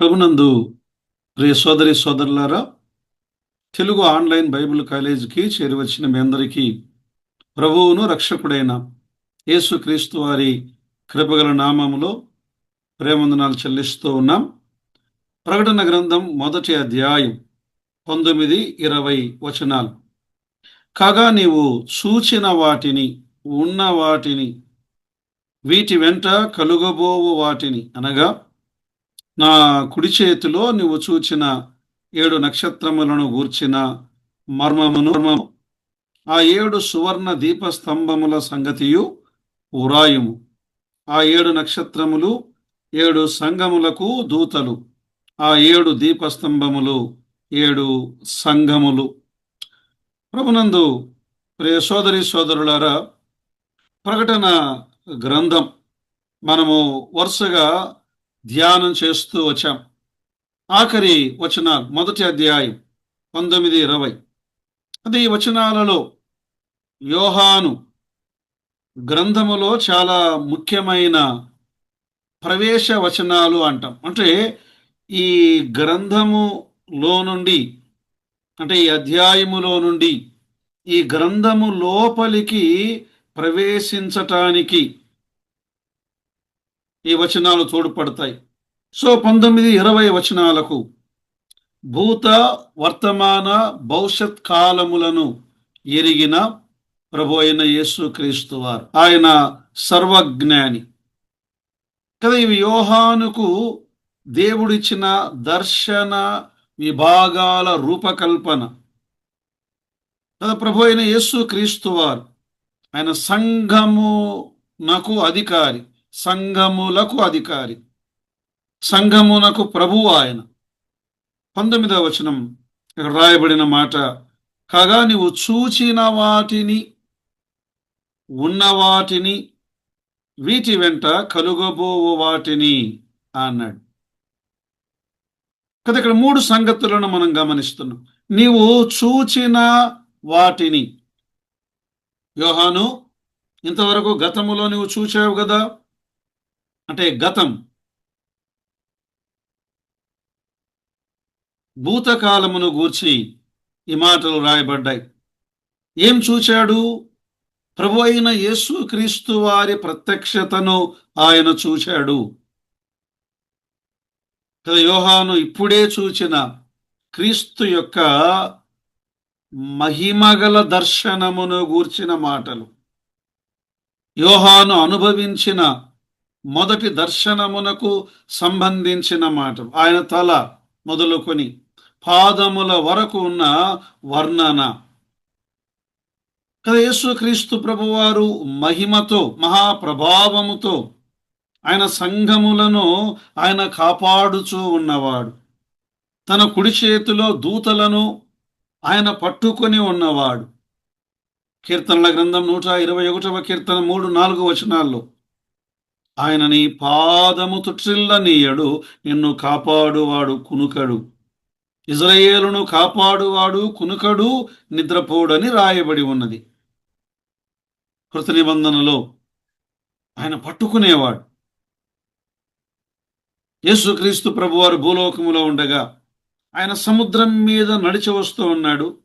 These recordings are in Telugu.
ప్రభునందు ప్రియ సోదరి సోదరులారా తెలుగు ఆన్లైన్ బైబిల్ కాలేజీకి చేరివచ్చిన మీ అందరికీ ప్రభువును రక్షకుడైన యేసుక్రీస్తు వారి కృపగల నామములో ప్రేమందనాలు చెల్లిస్తూ ఉన్నాం. ప్రకటన గ్రంథం మొదటి అధ్యాయం పంతొమ్మిది ఇరవై వచనాలు. కాగా నీవు చూచిన వాటిని ఉన్న వాటిని వీటి వెంట కలుగబోవు వాటిని అనగా నా కుడి చేతిలో నువ్వు చూచిన ఏడు నక్షత్రములను గూర్చిన మర్మమును ఆ ఏడు సువర్ణ దీపస్తంభముల సంగతియు ఉరాయుము ఆ ఏడు నక్షత్రములు ఏడు సంఘములకు దూతలు. ఆ ఏడు దీపస్తంభములు ఏడు సంఘములు ప్రభునందు ప్రియ సోదరి సోదరులారా ప్రకటన గ్రంథం మనము వరుసగా ధ్యానం చేస్తూ వచ్చాం. ఆఖరి వచనాలు మొదటి అధ్యాయం పంతొమ్మిది ఇరవై. అది ఈ వచనాలలో యోహాను గ్రంథములో చాలా ముఖ్యమైన ప్రవేశ వచనాలు అంటాం. అంటే ఈ గ్రంథములో నుండి అంటే ఈ అధ్యాయములో నుండి ఈ గ్రంథము లోపలికి ప్రవేశించటానికి ఈ వచనాలు తోడ్పడతాయి సో పంతొమ్మిది ఇరవై వచనాలకు భూత వర్తమాన భవిష్యత్ కాలములను ఎరిగిన ప్రభు అయిన యేసుక్రీస్తు వారు. ఆయన సర్వజ్ఞాని. కదా ఇవి యోహానుకు దేవుడిచ్చిన దర్శన విభాగాల రూపకల్పన. కదా ప్రభు అయిన యేసు క్రీస్తు వారు ఆయన సంఘమునకు అధికారి. సంఘములకు అధికారి. సంఘమునకు ప్రభువు ఆయన. పంతొమ్మిదవ వచనం. ఇక్కడ రాయబడిన మాట కాగా నీవు చూచిన వాటిని ఉన్న వాటిని వీటి వెంట కలుగబోవు వాటిని అన్నాడు. కదా ఇక్కడ మూడు సంగతులను మనం గమనిస్తున్నాం. నీవు చూచిన వాటిని. యోహాను ఇంతవరకు గతములో నువ్వు చూచావు కదా. అంటే గతం. భూతకాలమును గూర్చి ఈ మాటలు రాయబడ్డాయి. ఏం చూచాడు? ప్రభు అయిన యేసు క్రీస్తు వారి ప్రత్యక్షతను ఆయన చూచాడు. యోహాను ఇప్పుడే చూచిన క్రీస్తు యొక్క మహిమగల దర్శనమును గూర్చిన మాటలు. యోహాను అనుభవించిన మొదటి దర్శనమునకు సంబంధించిన మాట. ఆయన తల మొదలుకొని పాదముల వరకు ఉన్న వర్ణన. కదా యేసుక్రీస్తు ప్రభువారు మహిమతో మహాప్రభావముతో ఆయన సంఘములను ఆయన కాపాడుచూ ఉన్నవాడు. తన కుడి చేతిలో దూతలను ఆయన పట్టుకొని ఉన్నవాడు. కీర్తనల గ్రంథం నూట ఇరవై ఒకటవ కీర్తన మూడు నాలుగు వచనాల్లో ఆయన నీ పాదము తుట్రిల్లనీయడు నిన్ను కాపాడువాడు కునుకడు. ఇజ్రాయేలును కాపాడువాడు కునుకడు నిద్రపోడని రాయబడి ఉన్నది. కృత నిబంధనలో ఆయన పట్టుకునేవాడు. యేసుక్రీస్తు ప్రభువారు భూలోకములో ఉండగా ఆయన సముద్రం మీద నడిచి వస్తూ ఉన్నాడు.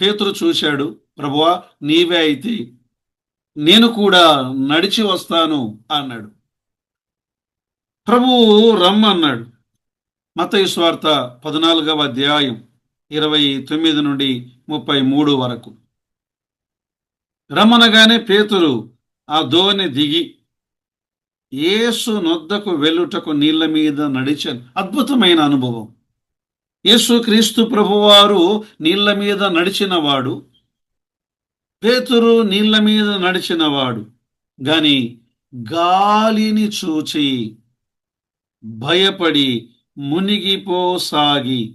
పేతురు చూశాడు ప్రభువా నీవే అయితే నేను కూడా నడిచి వస్తాను అన్నాడు. ప్రభువు రమ్మన్నాడు మతయి స్వార్త పద్నాలుగవ అధ్యాయం ఇరవై తొమ్మిది నుండి ముప్పై మూడు వరకు. రమ్మనగానే పేతురు ఆ దోని దిగి ఏసు నొద్దకు వెళ్ళుటకు నీళ్ళ మీద నడిచాను అద్భుతమైన అనుభవం. యేసు క్రీస్తు ప్రభువారు నీళ్ళ మీద నడిచినవాడు పేతురు నీళ్ళ మీద నడిచినవాడు. గాని గాలిని చూచి భయపడి మునిగిపోసాగి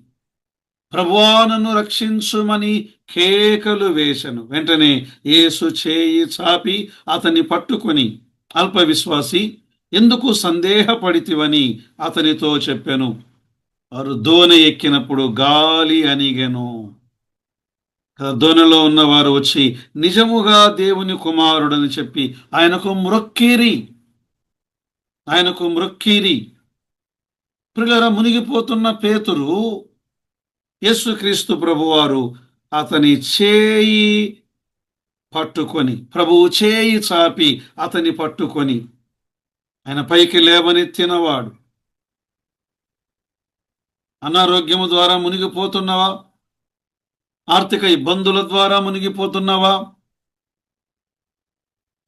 ప్రభువానను రక్షించుమని కేకలు వేశను వెంటనే యేసు చేయి చాపి అతన్ని పట్టుకొని అల్ప విశ్వాసి ఎందుకు సందేహపడితివని అతనితో చెప్పాను. వారు దోన ఎక్కినప్పుడు గాలి అనిగెను దోనలో ఉన్నవారు వచ్చి నిజముగా దేవుని కుమారుడని చెప్పి ఆయనకు మ్రొక్కిరి. ఆయనకు మ్రొక్కిరి. పిల్లల మునిగిపోతున్న పేతురు యేసుక్రీస్తు ప్రభువారు అతని చేయి పట్టుకొని ప్రభువు చేయి చాపి అతని పట్టుకొని ఆయన పైకి లేవనెత్తినవాడు. అనారోగ్యము ద్వారా మునిగిపోతున్నవా? ఆర్థిక ఇబ్బందుల ద్వారా మునిగిపోతున్నావా?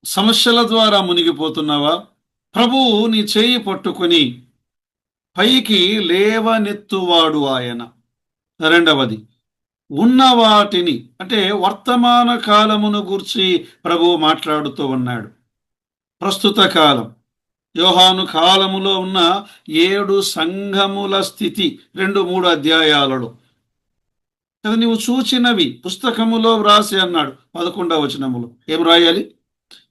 సమస్యల ద్వారా మునిగిపోతున్నావా? ప్రభువు నీ చేయి పట్టుకొని పైకి లేవనెత్తువాడు ఆయన. రెండవది ఉన్న వాటిని అంటే వర్తమాన కాలమును గూర్చి ప్రభువు మాట్లాడుతూ ఉన్నాడు. ప్రస్తుత కాలం యోహాను కాలములో ఉన్న ఏడు సంఘముల స్థితి రెండు మూడు అధ్యాయాలలో. కదా నీవు చూచినవి పుస్తకములో వ్రాసి అన్నాడు పదకొండవ వచనములు. ఏం రాయాలి?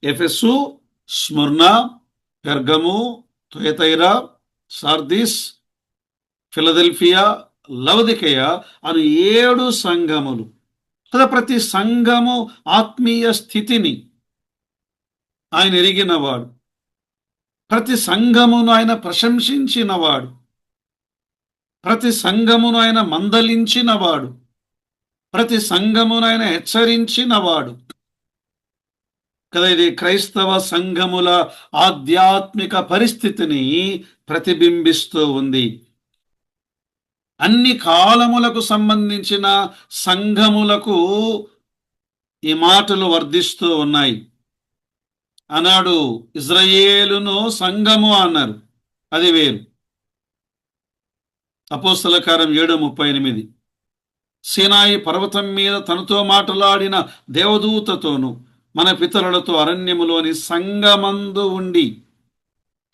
Ephesus Smyrna Pergamum Thyatira Sardis Philadelphia Laodicea అను ఏడు సంఘములు. కదా ప్రతి సంఘము ఆత్మీయ స్థితిని ఆయన ఎరిగినవాడు. ప్రతి సంఘమును ఆయన ప్రశంసించినవాడు. ప్రతి సంఘమును ఆయన మందలించినవాడు. ప్రతి సంఘమునైన హెచ్చరించినవాడు. కదా ఇది క్రైస్తవ సంఘముల ఆధ్యాత్మిక పరిస్థితిని ప్రతిబింబిస్తూ ఉంది. అన్ని కాలములకు సంబంధించిన సంఘములకు ఈ మాటలు వర్ధిస్తూ ఉన్నాయి. అన్నాడు ఇజ్రాయేలును సంఘము అన్నారు. అది వేరు. అపోస్తలకారం ఏడు ముప్పై ఎనిమిది. సీనాయి పర్వతం మీద తనతో మాట్లాడిన దేవదూతతోను మన పితరులతో అరణ్యములోని సంగమందు ఉండి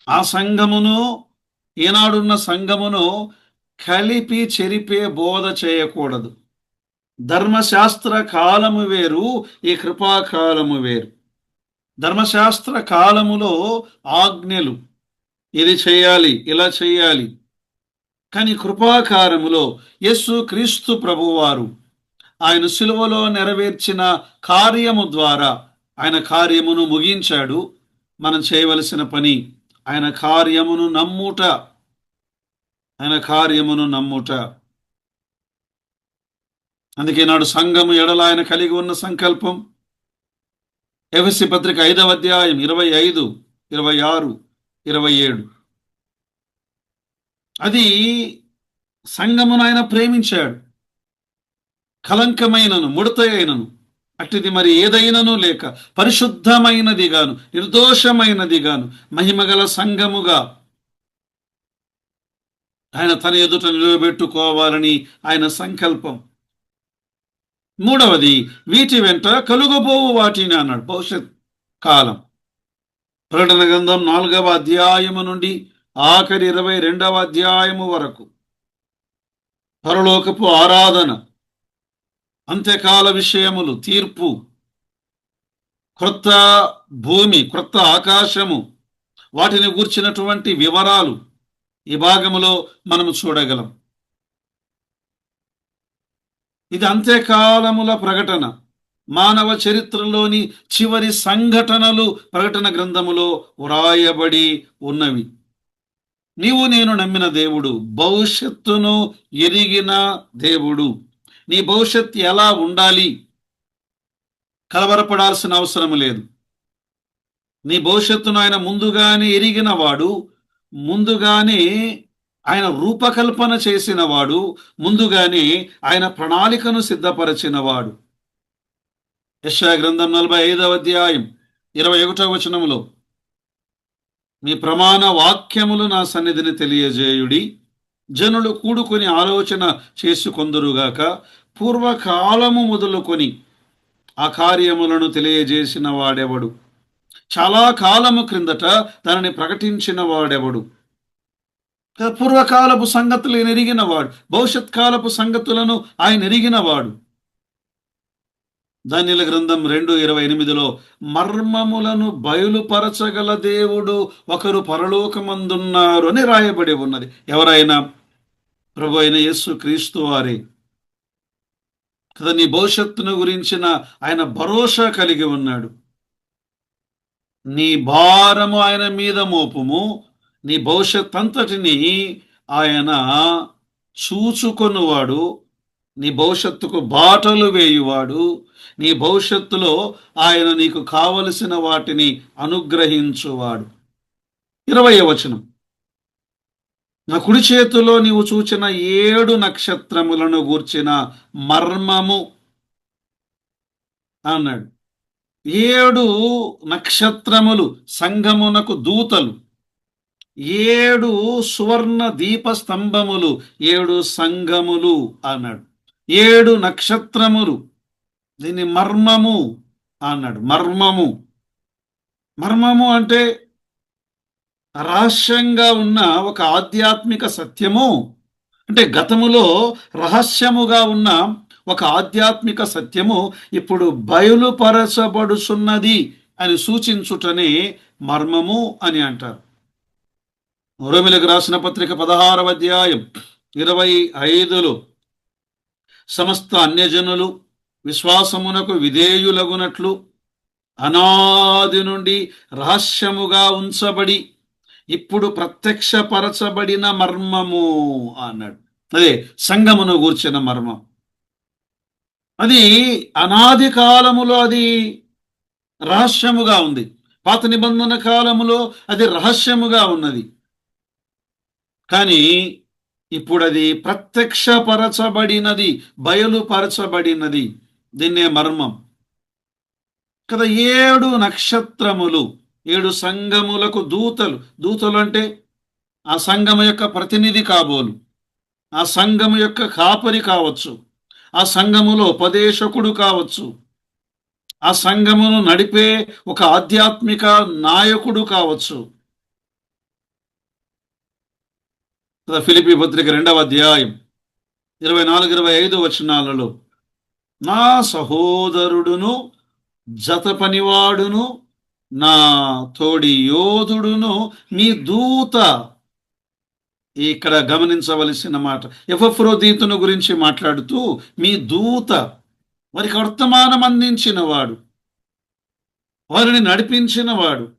ఆ సంఘమును ఈనాడున్న సంఘమును కలిపి చెరిపే బోధ చేయకూడదు. ధర్మశాస్త్ర కాలము వేరు ఈ కృపాకాలము వేరు. ధర్మశాస్త్ర కాలములో ఆజ్ఞలు ఇది చేయాలి ఇలా చేయాలి కానీ కృపాకారములో యస్సు క్రీస్తు ప్రభువారు ఆయన సులువలో నెరవేర్చిన కార్యము ద్వారా ఆయన కార్యమును ముగించాడు. మనం చేయవలసిన పని ఆయన కార్యమును నమ్ముట. ఆయన కార్యమును నమ్ముట. అందుకే నాడు సంఘము ఎడల ఆయన కలిగి ఉన్న సంకల్పం. ఎఫ్ఎస్సి పత్రిక ఐదవ అధ్యాయం ఇరవై ఐదు ఇరవై ఆరు ఇరవై ఏడు. అది సంఘమును ఆయన ప్రేమించాడు. కలంకమైనను ముడతయైనను. అట్టిది మరి ఏదైనను లేక పరిశుద్ధమైనది గాను నిర్దోషమైనది గాను మహిమగల సంఘముగా ఆయన తన ఎదుట నిలబెట్టుకోవాలని ఆయన సంకల్పం. మూడవది వీటి వెంట కలుగబోవు వాటిని అన్నాడు. భవిష్యత్ కాలం. ప్రకటన గ్రంథం నాలుగవ అధ్యాయము నుండి ఆఖరి ఇరవై రెండవ అధ్యాయము వరకు. పరలోకపు ఆరాధన అంత్యకాల విషయములు తీర్పు క్రొత్త భూమి క్రొత్త ఆకాశము వాటిని గూర్చినటువంటి వివరాలు ఈ భాగములో మనము చూడగలం. ఇది అంత్యకాలముల ప్రకటన మానవ చరిత్రలోని చివరి సంఘటనలు ప్రకటన గ్రంథములో వ్రాయబడి ఉన్నవి. నీవు నేను నమ్మిన దేవుడు భవిష్యత్తును ఎరిగిన దేవుడు. నీ భవిష్యత్ ఎలా ఉండాలి? కలవరపడాల్సిన అవసరం లేదు. నీ భవిష్యత్తును ఆయన ముందుగానే ఎరిగిన వాడు ముందుగానే ఆయన రూపకల్పన చేసిన వాడు ముందుగానే ఆయన ప్రణాళికను సిద్ధపరచిన వాడు యశా గ్రంథం నలభై ఐదవ అధ్యాయం ఇరవై ఒకటవ వచనంలో మీ ప్రమాణ వాక్యములు నా సన్నిధిని తెలియజేయుడి. జనులు కూడుకొని ఆలోచన చేసుకొందురుగాక పూర్వకాలము మొదలుకొని ఆ కార్యములను తెలియజేసిన వాడెవడు? చాలా కాలము క్రిందట దానిని ప్రకటించిన వాడెవడు? పూర్వకాలపు సంగతులు ఎరిగినవాడు భవిష్యత్ కాలపు సంగతులను ఆయన ఎరిగినవాడు ధన్యుల గ్రంథం రెండు ఇరవై ఎనిమిదిలో మర్మములను బయలుపరచగల దేవుడు ఒకరు పరలోకమందున్నారు అని రాయబడి ఉన్నది. ఎవరైనా? ప్రభు అయిన యేసు క్రీస్తు వారి. కదా నీ భవిష్యత్తును గురించిన ఆయన భరోసా కలిగి ఉన్నాడు. నీ భారము ఆయన మీద మోపుము నీ భవిష్యత్ అంతటిని ఆయన చూచుకొనువాడు నీ భవిష్యత్తుకు బాటలు వేయువాడు. నీ భవిష్యత్తులో ఆయన నీకు కావలసిన వాటిని అనుగ్రహించువాడు. ఇరవై వచనం. నా కుడి చేతిలో నీవు చూచిన ఏడు నక్షత్రములను గూర్చిన మర్మము అన్నాడు. ఏడు నక్షత్రములు సంగమునకు దూతలు. ఏడు సువర్ణ దీప స్తంభములు ఏడు సంఘములు అన్నాడు. ఏడు నక్షత్రములు. దీని మర్మము అన్నాడు. మర్మము. మర్మము అంటే రహస్యంగా ఉన్న ఒక ఆధ్యాత్మిక సత్యము. అంటే గతములో రహస్యముగా ఉన్న ఒక ఆధ్యాత్మిక సత్యము ఇప్పుడు బయలుపరచబడుచున్నది అని సూచించుటనే మర్మము అని అంటారు. రోమిలకు రాసిన పత్రిక పదహారవ అధ్యాయం ఇరవై ఐదులో సమస్త అన్యజనులు విశ్వాసమునకు విధేయులగునట్లు అనాది నుండి రహస్యముగా ఉంచబడి ఇప్పుడు ప్రత్యక్షపరచబడిన మర్మము అన్నాడు. అదే సంగమును గూర్చిన మర్మం. అది అనాది కాలములో అది రహస్యముగా ఉంది. పాత నిబంధన కాలములో అది రహస్యముగా ఉన్నది. కానీ ఇప్పుడు అది ప్రత్యక్షపరచబడినది బయలుపరచబడినది. దీన్నే మర్మం. కదా ఏడు నక్షత్రములు ఏడు సంఘములకు దూతలు. దూతలు అంటే ఆ సంఘము యొక్క ప్రతినిధి కాబోలు. ఆ సంఘము యొక్క కాపరి కావచ్చు. ఆ సంఘములో ఉపదేశకుడు కావచ్చు. ఆ సంఘమును నడిపే ఒక ఆధ్యాత్మిక నాయకుడు కావచ్చు. ఫిలిపి పత్రిక రెండవ అధ్యాయం ఇరవై నాలుగు ఇరవై ఐదు వచనాలలో నా సహోదరుడును జత పనివాడును నా తోడి యోధుడును మీ దూత ఇక్కడ గమనించవలసిన మాట. ఎఫ్రోదీతును గురించి మాట్లాడుతూ మీ దూత వారికి వర్తమానం అందించిన వాడు వారిని నడిపించిన వాడు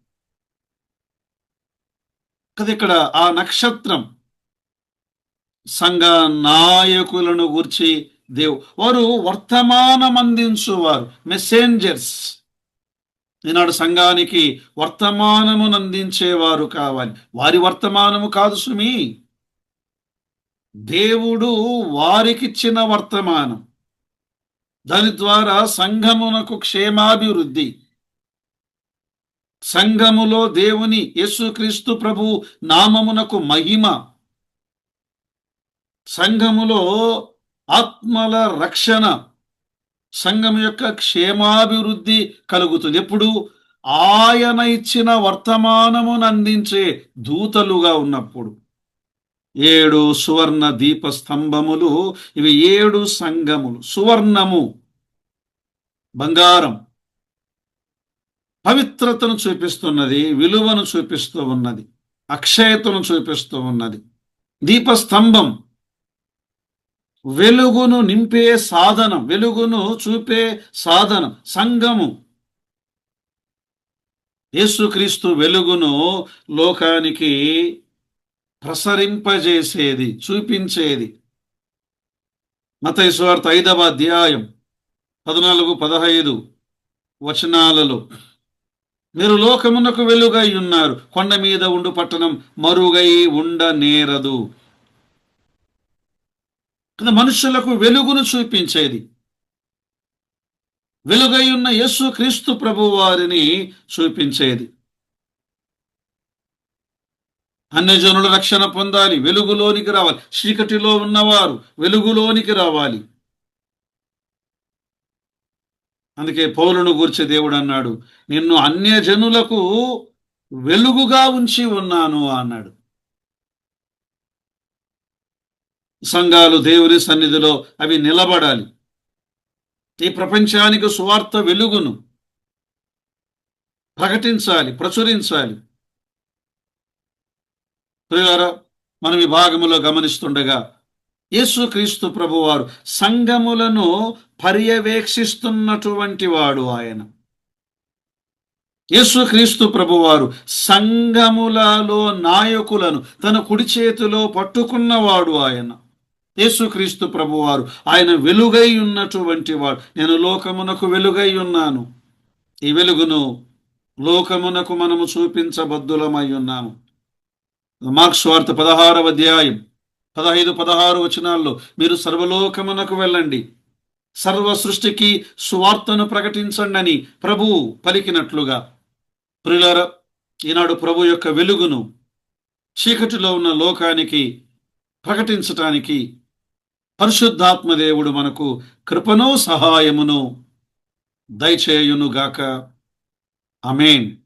కదా ఇక్కడ ఆ నక్షత్రం సంఘ నాయకులను గురించి దేవు వారు వర్తమానం అందించువారు. మెసెంజర్స్ ఈనాడు సంఘానికి వర్తమానమును అందించేవారు కావాలి. వారి వర్తమానము కాదు సుమి. దేవుడు వారికిచ్చిన వర్తమానం. దాని ద్వారా సంఘమునకు క్షేమాభివృద్ధి. సంఘములో దేవుని యేసుక్రీస్తు ప్రభు నామమునకు మహిమ. సంఘములో ఆత్మల రక్షణ సంఘం యొక్క క్షేమాభివృద్ధి కలుగుతుంది. ఎప్పుడు? ఆయన ఇచ్చిన వర్తమానమును అందించే దూతలుగా ఉన్నప్పుడు. ఏడు సువర్ణ దీప స్తంభములు ఇవి ఏడు సంఘములు. సువర్ణము బంగారం పవిత్రతను చూపిస్తున్నది విలువను చూపిస్తూ ఉన్నది అక్షయతను చూపిస్తూ ఉన్నది. దీపస్తంభం వెలుగును నింపే సాధనం వెలుగును చూపే సాధనం సంఘము. యేసుక్రీస్తు వెలుగును లోకానికి ప్రసరింపజేసేది చూపించేది. మతైశ్వార్త ఐదవ అధ్యాయం పద్నాలుగు పదహైదు వచనాలలో. మీరు లోకమునకు వెలుగై ఉన్నారు కొండ మీద ఉండు పట్టణం మరుగై ఉండ నేరదు కదా మనుషులకు వెలుగును చూపించేది. వెలుగై ఉన్న యేసు క్రీస్తు ప్రభు వారిని చూపించేది. అన్యజనుల రక్షణ పొందాలి వెలుగులోనికి రావాలి. చీకటిలో ఉన్నవారు వెలుగులోనికి రావాలి. అందుకే పౌలును గూర్చి దేవుడు అన్నాడు నిన్ను అన్యజనులకు వెలుగుగా ఉంచి ఉన్నాను అన్నాడు. సంఘాలు దేవుని సన్నిధిలో అవి నిలబడాలి. ఈ ప్రపంచానికి సువార్త వెలుగును ప్రకటించాలి ప్రచురించాలి. మనం ఈ భాగములో గమనిస్తుండగా యేసుక్రీస్తు ప్రభువారు సంఘములను పర్యవేక్షిస్తున్నటువంటి వాడు ఆయన. యేసుక్రీస్తు ప్రభువారు సంఘములలో నాయకులను తన కుడి చేతిలో పట్టుకున్నవాడు ఆయన. యేసుక్రీస్తు ప్రభువారు. ఆయన వెలుగై ఉన్నటువంటి వాడు. నేను లోకమునకు వెలుగై ఉన్నాను. ఈ వెలుగును లోకమునకు మనము చూపించబద్దులమై ఉన్నాము. మార్క్స్ వార్త పదహారవ అధ్యాయం పదహైదు పదహారు వచనాల్లో మీరు సర్వలోకమునకు వెళ్ళండి. సర్వ సృష్టికి సువార్తను ప్రకటించండి అని ప్రభువు పలికినట్లుగా. ప్రిలర ఈనాడు ప్రభు యొక్క వెలుగును చీకటిలో ఉన్న లోకానికి ప్రకటించటానికి పరిశుద్ధాత్మదేవుడు మనకు కృపను సహాయమును దయచేయునుగాక. అమేన్